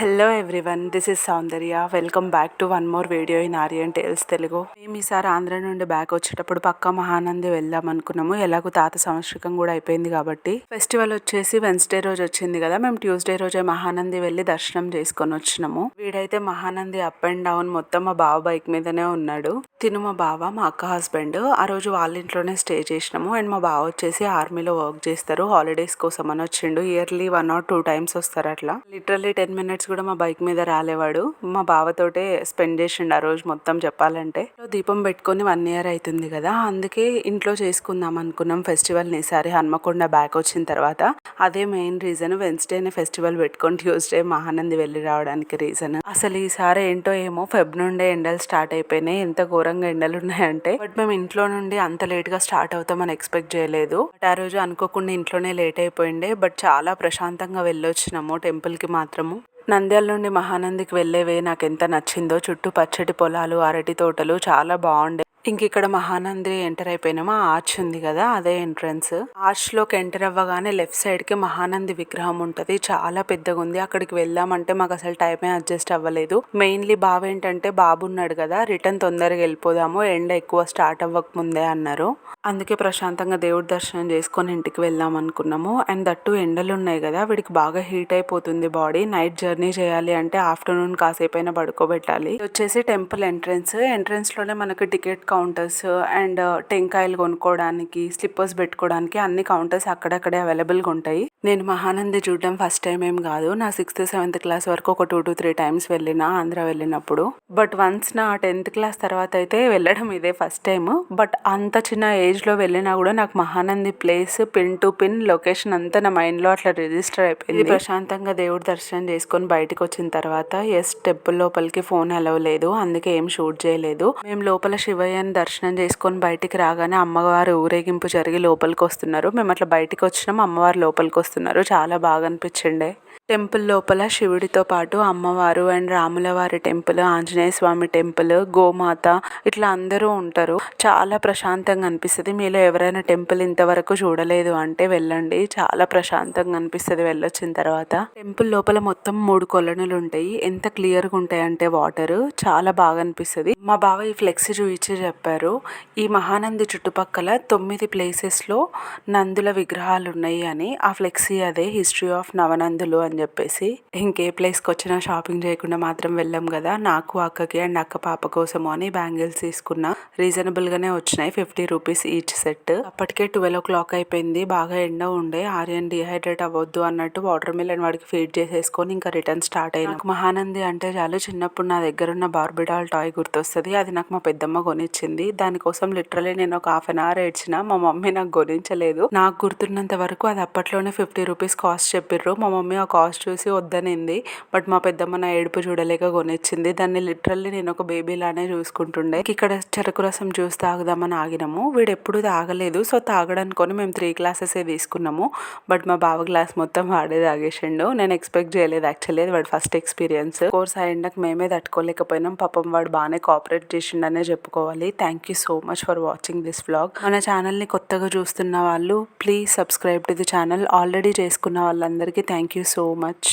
Hello everyone this is Soundarya welcome back to one more video in Aryan tales Telugu మేము ఈసారి ఆంధ్ర నుండి back వచ్చేటప్పుడు పక్క మహానంది వెళ్దాం అనుకున్నాము. ఎలాగో తాత సంవత్సరం కూడా అయిపోయింది కాబట్టి. ఫెస్టివల్ వచ్చేసి వెన్స్డే రోజు వచ్చింది కదా మేము ట్యూస్డే రోజే మహానంది వెళ్ళి దర్శనం చేసుకొని వచ్చినాము. వీడైతే మహానంది అప్ అండ్ డౌన్ మొత్తం మా బావ బైక్ మీదనే ఉన్నాడు. తిను మా బావ మా అక్క హస్బెండ్. ఆ రోజు వాళ్ళ ఇంట్లోనే స్టే చేసినాము. అండ్ మా బావ వచ్చేసి ఆర్మీలో వర్క్ చేస్తారు. హాలిడేస్ కోసం అని వచ్చిండు. Yearly one or two times వస్తారు అట్లా. లిటరల్లీ టెన్ మినిట్స్ కూడా మా బైక్ మీద రాలేవాడు. మా బావతోటే స్పెండ్ చేసిండు ఆ రోజు మొత్తం చెప్పాలంటే. దీపం పెట్టుకొని వన్ ఇయర్ అవుతుంది కదా. అందుకే ఇంట్లో చేసుకుందాం అనుకున్నాం ఫెస్టివల్ని. ఈసారి హన్మకొండ బ్యాక్ వచ్చిన తర్వాత. అదే మెయిన్ రీజన్ వెన్స్డేనే ఫెస్టివల్ పెట్టుకొని ట్యూస్డే మహానంది వెళ్ళి రావడానికి రీజన్ అసలు ఈసారి ఏంటో ఏమో ఫెబ్ నుండే ఎండలు స్టార్ట్ అయిపోయినాయి. ఎంత ఘోరంగా ఎండలు ఉన్నాయంటే బట్ మేము ఇంట్లో నుండి అంత లేట్గా స్టార్ట్ అవుతామని ఎక్స్పెక్ట్ చేయలేదు. బట్ ఆ రోజు అనుకోకుండా ఇంట్లోనే లేట్ అయిపోయిండే బట్ చాలా ప్రశాంతంగా వెళ్ళొచ్చినాము టెంపుల్కి మాత్రము. నంద్యాల నుండి మహానందికి వెళ్ళేవే నాకు ఎంత నచ్చిందో చుట్టూ పచ్చటి పొలాలు అరటి తోటలు చాలా బాగుండే ఇంక ఇక్కడ మహానంది ఎంటర్ అయిపోయినామా ఆర్చ్ ఉంది కదా అదే ఎంట్రన్స్ ఆర్చ్లోకి ఎంటర్ అవ్వగానే లెఫ్ట్ సైడ్కి మహానంది విగ్రహం ఉంటది చాలా పెద్దగా ఉంది. అక్కడికి వెళ్దామంటే మాకు అసలు టైమే అడ్జస్ట్ అవ్వలేదు. మెయిన్లీ బాబు ఏంటంటే బాబు ఉన్నాడు కదా రిటర్న్ తొందరగా వెళ్ళిపోదాము ఎండ ఎక్కువ స్టార్ట్ అవ్వక ముందే అన్నారు. అందుకే ప్రశాంతంగా దేవుడి దర్శనం చేసుకొని ఇంటికి వెళ్దాం అనుకున్నాము. అండ్ దట్టు ఎండలు ఉన్నాయి కదా వీడికి బాగా హీట్ అయిపోతుంది బాడీ నైట్ జర్నీ చేయాలి అంటే ఆఫ్టర్నూన్ కాసేపైనా పడుకోబెట్టాలి. వచ్చేసి టెంపుల్ ఎంట్రన్స్ ఎంట్రన్స్లోనే మనకు టికెట్ కౌంటర్స్ అండ్ uh, టెంకాయలు కొనుక్కోవడానికి స్లిప్పర్స్ పెట్టుకోవడానికి అన్ని కౌంటర్స్ అక్కడక్కడే అవైలబుల్గా ఉంటాయి. నేను మహానంది చూడడం ఫస్ట్ టైం ఏం కాదు. నా సిక్స్త్ సెవెంత్ క్లాస్ వరకు ఒక టూ టు త్రీ టైమ్స్ వెళ్ళిన ఆంధ్ర వెళ్ళినప్పుడు. బట్ వన్స్ నా టెన్త్ క్లాస్ తర్వాత అయితే వెళ్ళడం ఇదే ఫస్ట్ టైం బట్ అంత చిన్న ఏజ్లో వెళ్ళినా కూడా నాకు Mahanandi place pin to pin location అంతా నా మైండ్లో అట్లా రిజిస్టర్ అయిపోయింది. ప్రశాంతంగా దేవుడు దర్శనం చేసుకొని బయటకు వచ్చిన తర్వాత ఎస్ టెంపుల్ లోపలికి ఫోన్ అలవ్ లేదు. అందుకే ఏం షూట్ చేయలేదు. మేము లోపల శివయ్య శివయ్యని దర్శనం చేసుకొని బయటికి రాగానే అమ్మవారు ఊరేగింపు జరిగి లోపలికి వస్తున్నారు. మేము అట్లా బయటికి వచ్చినాం అమ్మవారు లోపలికి వస్తున్నారు. చాలా బాగా అనిపించిండే. టెంపుల్ లోపల శివుడితో పాటు అమ్మవారు అండ్ రాముల వారి టెంపుల్ ఆంజనేయ స్వామి టెంపుల్ గోమాత ఇట్లా అందరూ ఉంటారు. చాలా ప్రశాంతంగా అనిపిస్తుంది. మీలో ఎవరైనా టెంపుల్ ఇంతవరకు చూడలేదు అంటే వెళ్ళండి. చాలా ప్రశాంతంగా అనిపిస్తుంది వెళ్ళొచ్చిన తర్వాత. టెంపుల్ లోపల మొత్తం మూడు కొలనులు ఉంటాయి. ఎంత క్లియర్గా ఉంటాయి అంటే వాటర్. చాలా బాగా అనిపిస్తుంది. మా బావ ఈ ఫ్లెక్సీ చూపించి చెప్పారు. ఈ మహానంది చుట్టుపక్కల తొమ్మిది ప్లేసెస్లో నందుల విగ్రహాలు ఉన్నాయి అని ఆ ఫ్లెక్సీ అదే హిస్టరీ ఆఫ్ నవనందులు అని చెప్పేసి. ఇంకే ప్లేస్కి వచ్చినా షాపింగ్ చేయకుండా మాత్రం వెళ్ళాం కదా నాకు అక్కకి అండ్ అక్క పాప కోసము అని బ్యాంగిల్స్ తీసుకున్నా. రీజనబుల్గానే వచ్చినాయి ఫిఫ్టీ రూపీస్ ఈచ్ సెట్. అప్పటికే ట్వెల్వ్ ఓ క్లాక్ అయిపోయింది బాగా ఎండ ఉండే ఆర్యన్ డిహైడ్రేట్ అవ్వద్దు అన్నట్టు వాటర్ మిలన్ వాడికి ఫీడ్ చేసేసుకొని ఇంకా రిటర్న్ స్టార్ట్ అయినా. మహానంది అంటే చాలు చిన్నప్పుడు నా దగ్గర ఉన్న బార్బిడాల్ టాయ్ గుర్తొస్తుంది అది నాకు మా పెద్దమ్మ వచ్చింది. దానికోసం లిటరలీ నేను ఒక హాఫ్ అన్ అవర్ ఏడ్చిన మా మమ్మీ నాకు గొనించలేదు. నాకు గుర్తున్నంత వరకు అది అప్పట్లోనే ఫిఫ్టీ రూపీస్ కాస్ట్ చెప్పిర్రు. మా మమ్మీ ఆ కాస్ట్ చూసి వద్దనింది. బట్ మా పెద్దమ్మ నా ఏడుపు చూడలేక కొనిచ్చింది దాన్ని లిటరల్లీ నేను ఒక బేబీలానే చూసుకుంటుండే. ఇక్కడ చెరుకు రసం జ్యూస్ తాగుదామని ఆగినాము. వీడు ఎప్పుడు తాగలేదు. సో తాగడానుకొని మేము త్రీ గ్లాసెసే తీసుకున్నాము. బట్ మా బావ గ్లాస్ మొత్తం వాడే తాగేసిండు. నేను ఎక్స్పెక్ట్ చేయలేదు యాక్చువల్లీ వాడు ఫస్ట్ ఎక్స్పీరియన్స్ కోర్స్ అయ్యిండకు మేమే తట్టుకోలేకపోయినాం. పాపం వాడు బాగానే కోఆపరేట్ చేసిండనే చెప్పుకోవాలి. Thank you so much for watching this vlog మన ఛానల్ని కొత్తగా చూస్తున్న వాళ్ళు please subscribe to the channel already చేసుకున్న వాళ్ళందరికీ థ్యాంక్ యూ సో మచ్